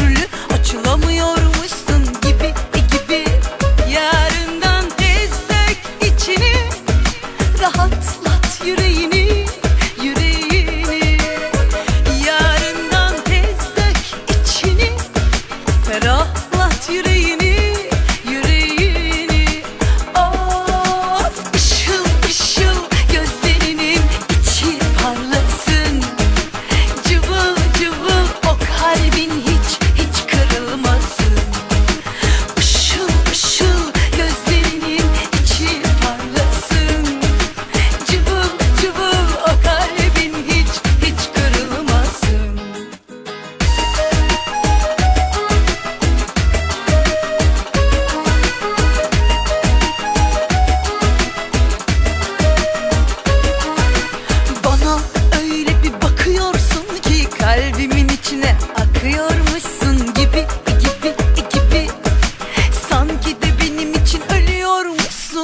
türlü açılamıyormuşsun gibi.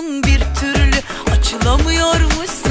Bir türlü Açılamıyormuş.